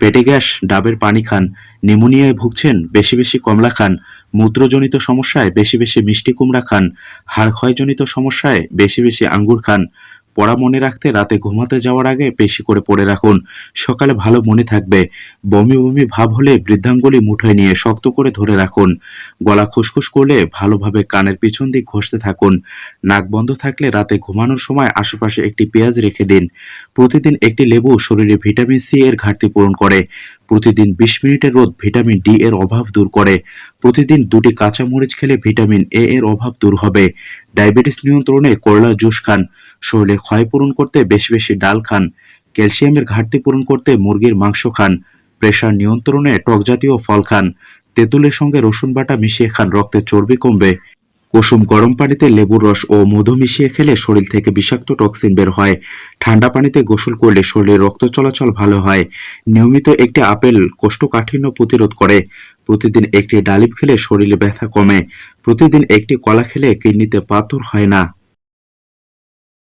পেটে গ্যাস, ডাবের পানি খান, নিমোনিয়ায় ভুগছেন, বেশি বেশি কমলা খান, মূত্রজনিত সমস্যায় বেশি বেশি মিষ্টি কুমড়া খান, হাড় ক্ষয়জনিত সমস্যায় বেশি বেশি আঙ্গুর খান পড়া মনে রাখতে রাতে ঘুমাতে যাওয়ার আগে বেশি করে পড়ে রাখুন। সকালে ভালো মনে থাকবে। বমি বমি ভাব হলে বৃদ্ধাঙ্গুলি মুঠোয় নিয়ে শক্ত করে ধরে রাখুন। গলা খুসখুস করলে ভালোভাবে কানের পিছন দিক ঘষতে থাকুন। নাক বন্ধ থাকলে রাতে ঘুমানোর সময় আশেপাশে একটি পেঁয়াজ রেখে দিন। প্রতিদিন একটি লেবু শরীরে ভিটামিন সি এর ঘাটতি পূরণ করে। প্রতিদিন বিশ মিনিটের রোদ ভিটামিন ডি এর অভাব দূর করে। প্রতিদিন দুটি কাঁচা মরিচ খেলে ভিটামিন এ এর অভাব দূর হবে। ডায়াবেটিস নিয়ন্ত্রণে করলা জুস খান। শরীরের ক্ষয় পূরণ করতে বেশি বেশি ডাল খান, ক্যালসিয়ামের ঘাটতি পূরণ করতে মুরগির মাংস খান, প্রেশার নিয়ন্ত্রণে টক জাতীয় ফল খান, তেঁতুলের সঙ্গে রসুন বাটা মিশিয়ে খান, রক্তে চর্বি কমবে। কুসুম গরম পানিতে লেবুর রস ও মধু মিশিয়ে খেলে শরীর থেকে বিষাক্ত টক্সিন বের হয়। ঠান্ডা পানিতে গোসল করলে শরীরে রক্ত চলাচল ভালো হয়। নিয়মিত একটি আপেল কোষ্ঠকাঠিন্য প্রতিরোধ করে। প্রতিদিন একটি ডালিম খেলে শরীরে ব্যথা কমে। প্রতিদিন একটি কলা খেলে কিডনিতে পাথর হয় না।